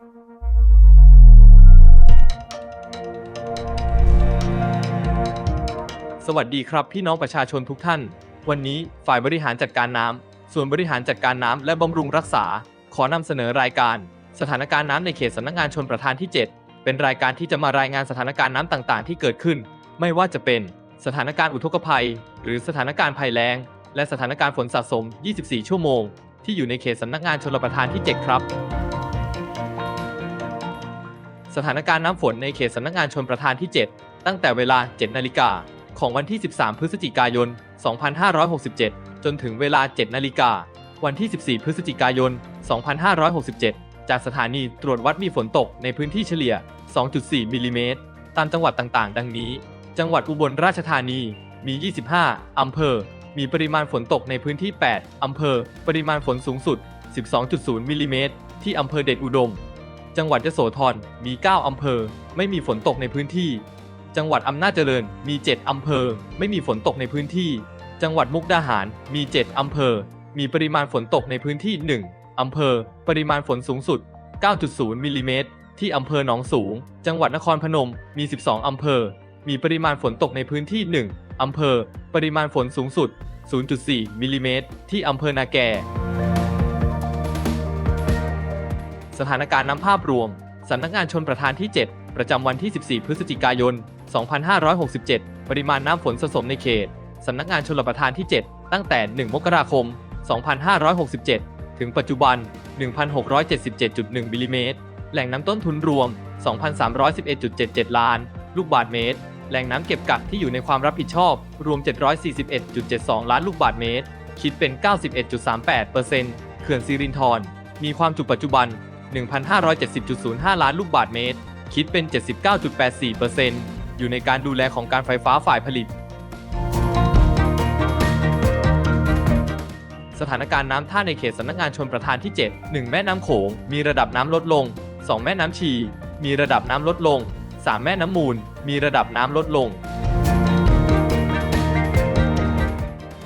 สวัสดีครับพี่น้องประชาชนทุกท่าน วันนี้ฝ่ายบริหารจัดการน้ำส่วนบริหารจัดการน้ำและบำรุงรักษา ขอนำเสนอรายการ สถานการณ์น้ำในเขตสำนักงานชนประทานที่ 7 เป็นรายการที่จะมารายงานสถานการณ์น้ำต่างๆ ที่เกิดขึ้น ไม่ว่าจะเป็นสถานการณ์อุทกภัย หรือสถานการณ์ภัยแล้ง และสถานการณ์ฝนสะสม 24 ชั่วโมง ที่อยู่ในเขตสำนักงานชลประทานที่ 7 ครับ สถานการณ์น้ำฝนในเขตสำนักงานชนประทานที่ 7 ตั้งแต่เวลา 7 นาฬิกาของวันที่ 13 พฤศจิกายน 2567 จนถึงเวลา 7 นาฬิกา วันที่ 14 พฤศจิกายน 2567 จากสถานีตรวจวัดมีฝนตกในพื้นที่เฉลี่ย 2.4 มิลลิเมตร ตามจังหวัดต่างๆ ดังนี้ จังหวัดอุบลราชธานี มี 25 อำเภอ มีปริมาณฝนตกในพื้นที่ 8 อำเภอ ปริมาณฝนสูงสุด 12.0 มิลลิเมตร ที่อำเภอเดชอุดม จังหวัดยโสธรมี 9 อำเภอ ไม่มีฝนตกในพื้นที่ จังหวัดอำนาจเจริญมี 7 อำเภอ ไม่มีฝนตกในพื้นที่ จังหวัดมุกดาหารมี 7 อำเภอ มีปริมาณฝนตกในพื้นที่ 1 อำเภอ ปริมาณฝนสูงสุด 9.0 มิลลิเมตร ที่อำเภอหนองสูง จังหวัดนครพนมมี 12 อำเภอ มีปริมาณฝนตกในพื้นที่ 1 อำเภอ ปริมาณฝนสูงสุด 0.4 มิลลิเมตร ที่อำเภอนาแก สถานการณ์น้ำภาพรวม สำนักงานชนประทานที่ 7 ประจำวันที่ 14 พฤศจิกายน 2567 ปริมาณน้ำฝนสะสมในเขต สำนักงานชลประทานที่ 7 ตั้งแต่ 1 มกราคม 2567 ถึงปัจจุบัน 1,677.1 มิลลิเมตร แหล่งน้ำต้นทุนรวม 2,311.77 ล้าน ลูกบาศก์เมตร แหล่งน้ำเก็บกักที่อยู่ในความรับผิดชอบ รวม 741.72 ล้านลูกบาศก์เมตร คิดเป็น 91.38%เขื่อนสิรินธรมีความจุปัจจุบัน 1,570.05 ล้านลูกบาศก์เมตร คิดเป็น 79.84%อยู่ในการดูแลของการไฟฟ้าฝ่ายผลิต สถานการณ์น้ำท่าในเขตสำนักงานชนประทานที่ 7 1 แม่น้ำโขง มีระดับน้ำลดลง 2 แม่น้ำชี มีระดับน้ำลดลง 3 แม่น้ำมูล มีระดับน้ำลดลง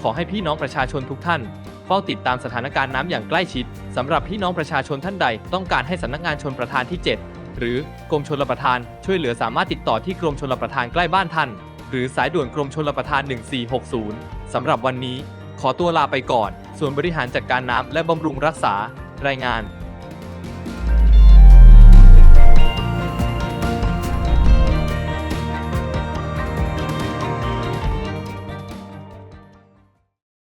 ขอให้พี่น้องประชาชนทุกท่าน เฝ้าติดตามสถานการณ์น้ำอย่างใกล้ชิดสำหรับพี่น้องประชาชนท่านใด ต้องการให้สำนักงานชนประทานที่ 7 หรือกรมชลประทาน ช่วยเหลือสามารถติดต่อที่กรมชลประทานใกล้บ้านท่าน หรือสายด่วนกรมชลประทาน 1460สำหรับวันนี้ ขอตัวลาไปก่อน ส่วนบริหารจัดการน้ำและบำรุงรักษา รายงาน